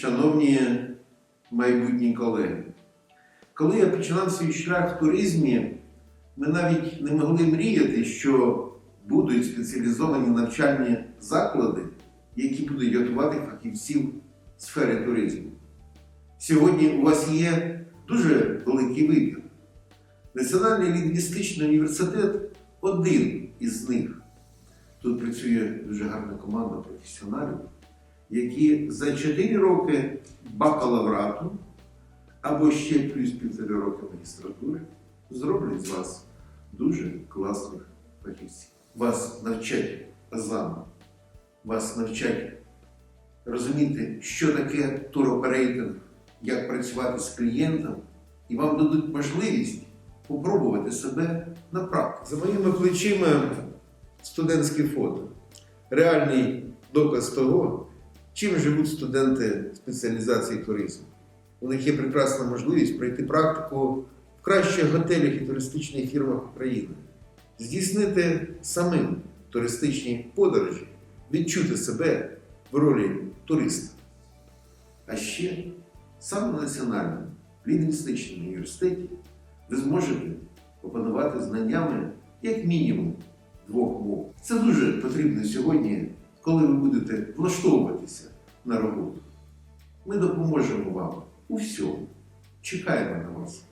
Шановні майбутні колеги, коли я починав свій шлях в туризмі, ми навіть не могли мріяти, що будуть спеціалізовані навчальні заклади, які будуть готувати фахівців в сфері туризму. Сьогодні у вас є дуже великий вибір. Національний лінгвістичний університет один із них. Тут працює дуже гарна команда професіоналів, які за 4 роки бакалаврату або ще плюс півтори роки магістратури зроблять з вас дуже класних фахівців. Вас навчать азам, вас навчать розуміти, що таке туроперейтинг, як працювати з клієнтом, і вам дадуть можливість попробувати себе на практиці. За моїми плечима студентське фото. Реальний доказ того, чим живуть студенти спеціалізації туризму. У них є прекрасна можливість пройти практику в кращих готелях і туристичних фірмах України, здійснити самим туристичні подорожі, відчути себе в ролі туриста. А ще саме в Національному лінгвістичному університеті ви зможете опанувати знаннями як мінімум двох мов. Це дуже потрібно сьогодні, коли ви будете влаштовуватися на роботу. Ми допоможемо вам у всьому. Чекаємо на вас.